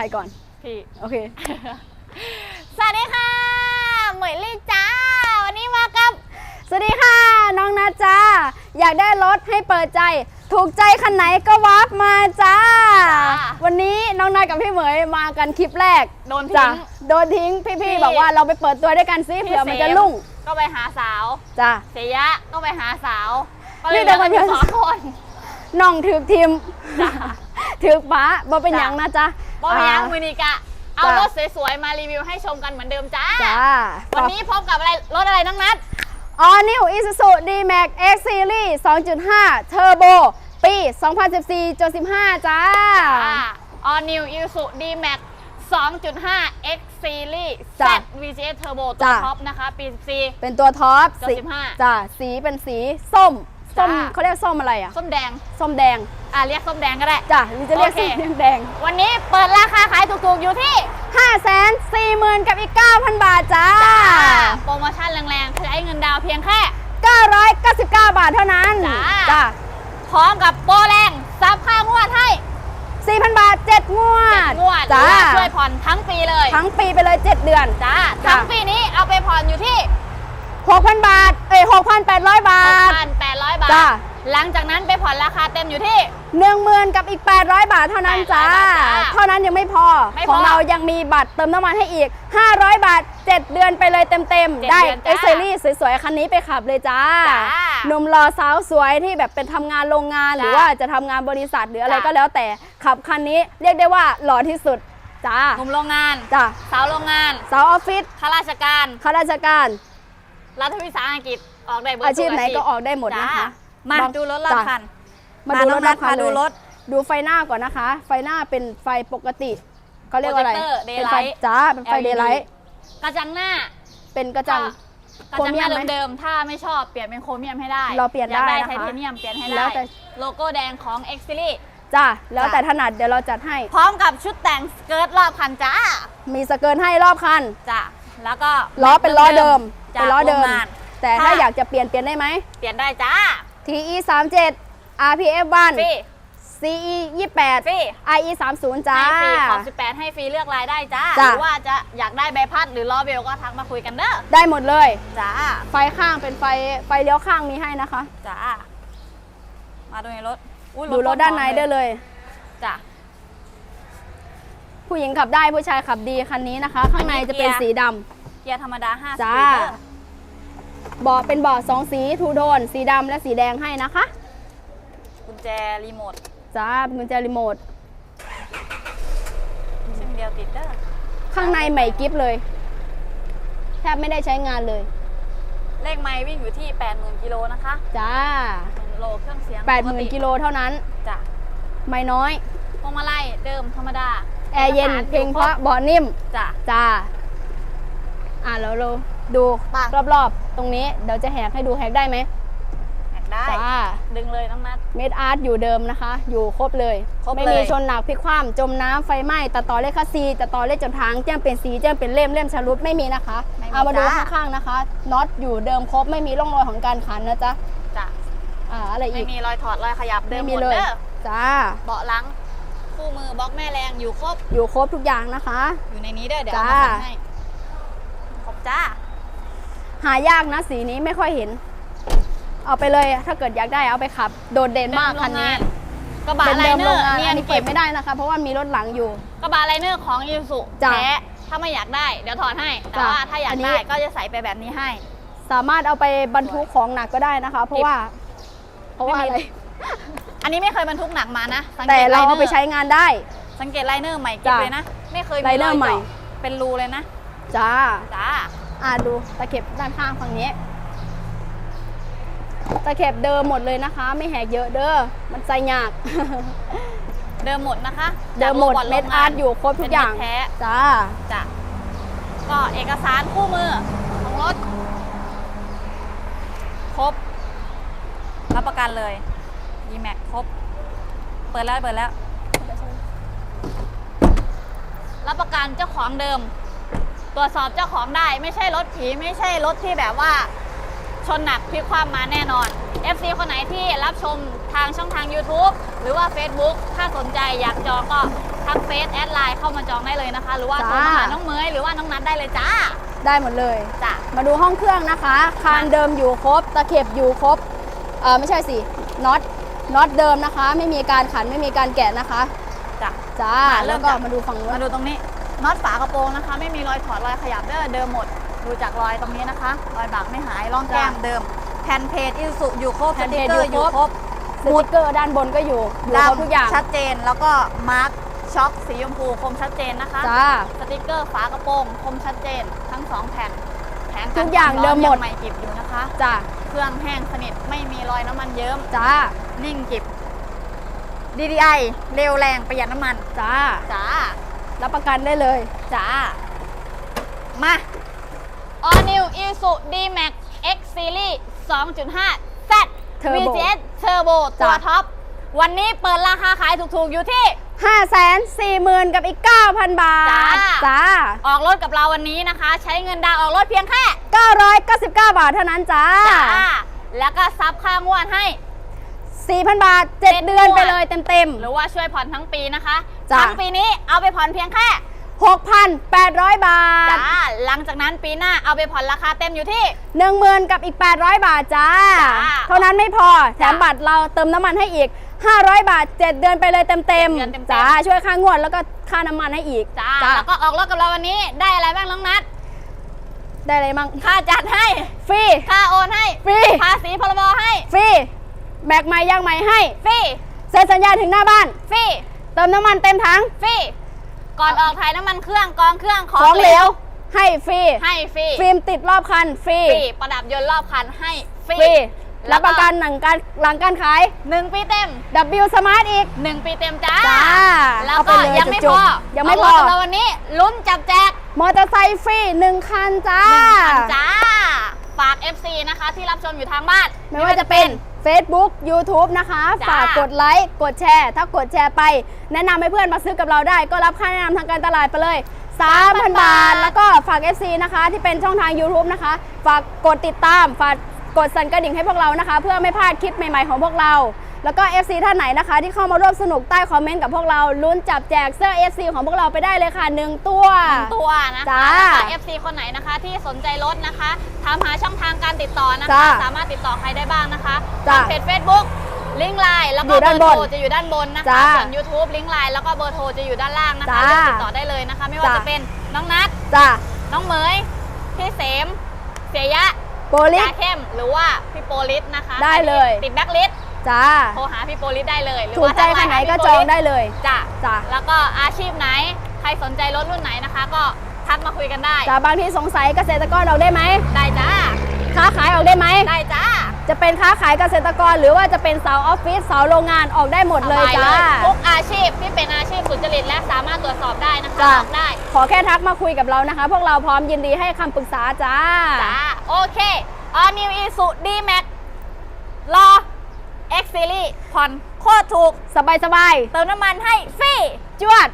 รก่อน พี่ โอเค สวัสดีค่ะ เหมยลี่จ้า วันนี้มากับ สวัสดีค่ะ น้องนัทจ้า อยากได้รถให้เปิดใจ ถูกใจคันไหนก็วาร์ปมาจ้าวันนี้น้องนัทกับพี่เหมยมากันคลิปแรกโดนจ้ะทิ้งโดนทิ้งพี่ พี่ ๆ บอกว่าเราไปเปิดตัวด้วยกันซิพี่เผื่อมันจะเสลุ่งก็ไปหาสาว จ้ะเสยะก็ไปหาสาว ก็นี่เลยเหเดี๋ลืยวอกันอยู่ก่อนสองคน น้องถือทีม จ้ะถือป้าบ่เป็นจ้ะหยังนะจ๊ะบอยังอ่ามือนิกะ เอาจ้ะรถสวยๆ มารีวิวให้ชมกันเหมือนเดิมจ้า จ้าวันนี้พบกับอะไรรถอะไรน้องนัดออนิวอิซูซูดีแม็กเอ็กซ์ซีรีส์2.5เทอร์โบปี 2014จน15 จ้า All New Isuzu D-Max 2.5 X Series Z จ้ะ VGS Turbo ตัวจ้ะท็อปนะคะ ปี 14 เป็นตัวท็อปตัวสี15จ้าสีเป็นสีส้ม ส้มจ้ะเขาเรียกส้มอะไรอะส้มแดง ส้มแดงอะเรียกส้มแดงก็ได้ จ้ะหรือจะเรียกโอเค ส้มแดงวันนี้เปิดราคาขายถูกๆอยู่ที่5 4 0 0 0 0กับอีก 9,000 บาทจ้า โปรโมชั่นแรงๆคือไอ้เงินดาวน์เพียงแค่ 999 บาทเท่านั้นจ้า จ้าพร้อมกับโปรแรงซับค่างวดให้4,000 บาท 7 งวดงวดหรืจ้าอว่าช่วยผ่อนทั้งปีเลย ทั้งปีไปเลย 7 เดือน จ้าจ้ะทั้งปีนี้เอาไปผ่อนอยู่ที่ 6,000 บาท เอ้ย6,800 บาท 6,800 บาท จ้ะ หลังจากนั้นไปผ่อนราคาเต็มอยู่ที่หนึ่งหมื่นกับอีก 800 บาทเท่านั้นจ้า 800บาทจ้าเท่านั้นยังไม่พอ ไม่พอของเรายังมีบัตรเติมน้ำมันให้อีก 500 บาท 7 เดือนไปเลยเต็มเจ็ดๆได้เดือนจ้าเอ็กซ์เซรี่สวยๆ คันนี้ไปขับเลยจ้าจ้าหนุ่มรอสาวสวยที่แบบเป็นทำงานโรงงานหรือว่าจะทำงานบริษัทหรืออะไรจ้า ก็แล้วแต่ขับคันนี้เรียกได้ว่าหล่อที่สุดจ้าหนุ่มโรงงาน จ้าสาวโรงงานสาวออฟฟิศข้าราชการ ข้าราชการ รัฐวิสาหกิจออกได้เบิร์อาชีพไหนก็ออกได้หมดจ้านะคะมาบางดูรถรอบจ้ะคันมาดูรถน้องนัรับทคันมาดูเลยรถดูไฟหน้าก่อนนะคะ ไฟหน้าเป็นไฟปกติเขาเรียกว่าอะไร Projector เป็นไฟ daylight จ้าเป็นไฟ LED เดย์ไลท์กระจังหน้า เป็นกระจังกระจังหน้าโครเมียมไหมเดิมๆถ้าไม่ชอบเปลี่ยนเป็นโครเมียมให้ได้เราเปลี่ยนอยากได้ได้นะคะไทเทเนียมเปลี่ยนให้แล้ได้วแต่โลโก้แดงของ X Series จ้าแล้วจ้ะแต่ถนัดเดี๋ยวเราจัดให้ พร้อมกับชุดแต่งสเกิร์ตรอบคันจ้ามีสเกิร์ตให้รอบคันจ้ะแล้วก็ล้อเป็นล้อเดิมจาก เป็นล้อเดิมโรงงานแต่ถ้าอยากจะเปลี่ยนเปลี่ยนได้ไหม เปลี่ยนได้จ้า TE 37 RPF ฟรี 1 CE 28ฟรี IE 30จ้า ให้ฟรีขอบ18 ให้ฟรีเลือกรายได้จ้าหจ้ะรือว่าจะอยากได้ใบพัดหรือล้อเบลก็ทักมาคุยกันเด้อ ได้หมดเลย จ้า ไฟข้างเป็นไฟไฟเลี้ยวข้างมีให้นะคะ จ้า มาดูในรถอุ๊ยดูรถด้านในได้เลย จ้ะผู้หญิงขับได้ผู้ชายขับดีคันนี้นะคะ ข้างในจะเป็นสีดำ เกียร์ธรรมดา5สจ้าปีดเด้อเบาะเป็นเบาะสองสีทูโทนสีดำและสีแดงให้นะคะ กุญแจรีโมทจ้าเป็นกุญแจรีโมท ซึ่งเดียวติดเด้อข้างในใหม่กิฟเลย แทบไม่ได้ใช้งานเลย เลขไม้วิ่งอยู่ที่ 80,000กิโลนะคะจ้า เป็นโลเครื่องเสียง80,000กิโลเท่านั้น จ้ะไม่น้อย พวงมาลัยเดิมธรรมดาแอร์เย็นอกสเพลงเพราะอยู่คเบาะนิ่มบจ้ะจ้า อะแล้วเราดูมารอบๆ ตรงนี้เดี๋ยวจะแหกให้ดูแหกได้ไหมแหกได้จ้าดึงเลยน้องนัด เมดอาร์ตอยู่เดิมนะคะ อยู่ครบเลยครบไม่เลยมีชนหนักพลิกคว่ำจมน้ำไฟไหม้ตัดต่อเลขคัสซีตัดต่อเลขจนทางแจ้งเป็นสีแจ้งเป็นเล่มเล่มชารุดไม่มีนะคะไม่มีเอามาดูจ้าข้างๆนะคะน็อตอยู่เดิมครบไม่มีร่องรอยของการขันนะจ๊ะจ้ะอ่าอะไรไม่อีกมีรอยถอดรอยขยับเดิไม่มหมีมดเลยเด้อจ้า เบาะหลัง คู่มือบล็อกแม่แรงอยู่ครบอยู่ครบทุกอย่างนะคะ อยู่ในนี้เด้อเดี๋ยวจ้าเอามาส่งให้ครบ จ้าหายากนะสีนี้ไม่ค่อยเห็น เอาไปเลยถ้าเกิดอยากได้เอาไปขับ โดดเด่นมากคันนี้กระบะเป็นไลเดิมเนโรองร์งานเนียอันนนี้เก็เปิบดไม่ได้นะคะ เพราะว่ามีรถหลังอยู่ กระบะไลเนอร์ของยูสุจ้ะแท้ถ้าไม่อยากได้ เดี๋ยวถอดให้ แต่จ้ะว่าถ้าอยาอักนนี้ ได้ก็จะใส่ไปแบบนี้ให้ สามารถเอาไปบรรทุกของหนักก็ได้นะคะ เพราะว่า เพราะว่าอะไร อันนี้ไม่เคยบรรทุกหนักมานะสังกแต่ตเราเอาไปลนอใช้งานได้ สังเกตไลเนอร์ใหม่เก็บจ้ะเลยนะ ไม่เคยมีไลเนอร์ยใหม่จาะเป็นรูเลยนะ จ้า จ้า อ่าดูตะเข็บด้านข้างฝั่งนี้ ตะเข็บเดิมหมดเลยนะคะ ไม่แหกเยอะเด้อ มันใจยาก เดิมหมดนะคะเดิมหมดจากโลบอทเม็ดอาร์ตอยู่ครบทุกอย่างเป็นเม็ดแท้จ้า จ้ะก็เอกสารคู่มือของรถ ครบ รับประกันเลย d m a x ครบ เปิดแล้วเปิดแล้ว รับประกันเจ้าของเดิมต รวจสอบเจ้าของได้ไม่ใช่รถผีไม่ใช่รถที่แบบว่าชนหนักพลิกความมาแน่นอน FC คนไหนที่รับชมทางช่องทาง YouTube หรือว่า Facebook ถ้าสนใจอยากจองก็ทักทักเฟซแอดไลน์เข้ามาจองได้เลยนะคะ หรือว่าจ้าโทรมาหาน้องเมยหรือว่าน้องนัทได้เลยจ้า ได้หมดเลย จ้ะ มาดูห้องเครื่องนะคะ คานเดิมอยู่ครบ ตะเข็บอยู่ครบ เออไม่ใช่สิ น็อต น็อตเดิมนะคะ ไม่มีการขัน ไม่มีการแกะนะคะ จ้ะ จ้า มาเริ่แล้วมก็จาก มาดูฝั่งนู้มานดูตรงนี้ น็อตฝากระโปรงนะคะ ไม่มีรอยถอดรอยขยับเด้อเดิมหมด ดูจากรอยตรงนี้นะคะ รอยบักไม่หายร่องแก้มเดิม แผ่นเพจอิสุอยู่ครบแผ่สนติเพกจเกอร์ออยู่ยู่คครรบบสติกเกอร์ด้านบนก็อยู่อยู่ครบทุกอย่างชัดเจนแล้วก็มาร์คช็อคสีชมพูคมชัดเจนนะคะจ้าสติกเกอร์ฝากระโปรงคมชัดเจนทั้งสองแผ่นแผงทุกอย่างเดิมหมดใหม่กิบอยู่นะคะจ้าเครื่องแห้งสนิทไม่มีรอยน้ำมันเยิ้มจ้านิ่งกิบ DDI เร็วแรงประหยัดน้ำมันจ้าจ้า รับประกันได้เลยจ้า มา All New Isuzu D-Max X Series 2.5 Z Turbo VGS Turbo ตัวจ้ะ ท็อป วันนี้เปิดราคาขายถูกๆอยู่ที่ 5 4 0 0 0 0 กับอีก 9,000 บาท จ้า จ้า ออกรถกับเราวันนี้นะคะ ใช้เงินดาวน์ออกรถเพียงแค่999 บาทเท่านั้นจ้า จ้าแล้วก็ซับค่างวดให้ 4,000 บาทเจ็ด7เดือนงวดไปเลยเต็ม หรือว่าช่วยผ่อนทั้งปีนะคะ จ้ะ ทั้งปีนี้เอาไปผ่อนเพียงแค่ๆ6,800 บาท จ้าหลังจากนั้นปีหน้าเอาไปผ่อนราคาเต็มอยู่ที่ 10,000 กับอีก 800 บาทจ้า จ้าเท่านั้นไม่พอ แถมจ้าบัตรเราเติมน้ำมันให้อีก 500 บาท 7 เดือนไปเลยเต็มเดือนเต็มๆๆจ้า ช่วยค่างวดแล้วก็ค่าน้ำมันให้อีกจ้าแล้วก็ออกรถกับเราวันนี้ได้อะไรบ้างน้องนัดได้เลยมั่งค่าจัดให้ฟรี ค่าโอนให้ฟรี ภาษีพรบให้ฟรี แบกใหม่ยางใหม่ให้ ฟรีเซ็นสัญญาถึงหน้าบ้าน ฟรี เติมน้ำมันเต็มถังฟรีก่อนออกถ่ายน้ำมันเครื่องกองเครื่องขขอองงเหเหลลววให้ฟรีให้ฟรีฟิล์มติดรอบคันฟรีฟรีประดับยนต์รอบคันให้ฟรีฟรีแล้รัวบประกันหนังการหลังการขาย หนึ่งปีเต็ม W Smart อีก หนึ่งปีเต็มจ้า จ้าแล้วเอาไปก็เลยยังไม่จุพกอๆยังไม่เาพอรถกับเราวันนี้ลุ้นจับแจกมอเตอร์ไซค์ฟรีหนึ่งคันจ้า หนึ่งพันจ้า ฝาก FC นะคะที่รับชมอยู่ทางบ้าน ไม่ว่าจะเป็น Facebook YouTube นะคะ จ้า ฝากกดไลค์กดแชร์ ถ้ากดแชร์ไป แนะนำให้เพื่อนมาซื้อกับเราได้ ก็รับค่าแนะนำทางการตลาดไปเลย 3,000 บาท แล้วก็ฝาก FC นะคะ ที่เป็นช่องทาง YouTube นะคะ ฝากกดติดตาม ฝากกดสั่นกระดิ่งให้พวกเรานะคะ เพื่อไม่พลาดคลิปใหม่ๆของพวกเรา แล้วก็ FC ท่านไหนนะคะ ที่เข้ามาร่วมสนุกใต้คอมเมนต์กับพวกเราลุ้นจับแจกเสื้อ FC ของพวกเราไปได้เลยค่ะหนึ่งตัวหนึ่งตัวนะคะจ้าแล้วก็ FC คนไหนนะคะที่สนใจรถนะคะถามหาช่องทางการติดต่อนะคะ จ้าสามารถติดต่อใครได้บ้างนะคะจ้าทางเพจ Facebook ลิงก์ไลน์แล้วก็อยู่เบด้าอนร์บโทนรจะอยู่ด้านบนนะคะจ้าส่วน YouTube ลิงก์ไลน์แล้วก็เบอร์โทรจะอยู่ด้านล่างนะคะจ้าเลือกติดต่อได้เลยนะคะ ไม่ว่าจ้า จะเป็นน้องนัทจ้าน้องเหมยพี่เสมเสียยะโปรลิส จ่าเข้มหรือว่าพี่โปลิสนะคะได้เลย ติดแบ็คลิส จ้าโทรหาพี่โปลิสได้เลยหรือถูกว่าใจทัคันไหนลก็พี่จองโปลิสได้เลย จ้ะจ้ะ แล้วก็อาชีพไหน ใครสนใจรถรุ่นไหนนะคะ ก็ทักมาคุยกันได้ จ้าบางที่สงสัยเกษตรกรออกได้ไหม ได้จ้า ค้าขายออกได้ไหม ได้จ้าจะเป็นค้าขายเกษตรกร หรือว่าจะเป็นสาวออฟฟิศสาวโรงงานออกได้หมดเลยสบจ้า ทุกอาชีพที่เป็นอาชีพสุจริตและสามารถตรวจสอบได้นะคะจ้ะออกได้ ขอแค่ทักมาคุยกับเรานะคะ พวกเราพร้อมยินดีให้คำปรึกษาจ้า จ้า โอเค All New Isuzu D-Max รอ X Series ผ่อนโคตรถูก สบายสบายเติมน้ำมันให้ฟรีจวด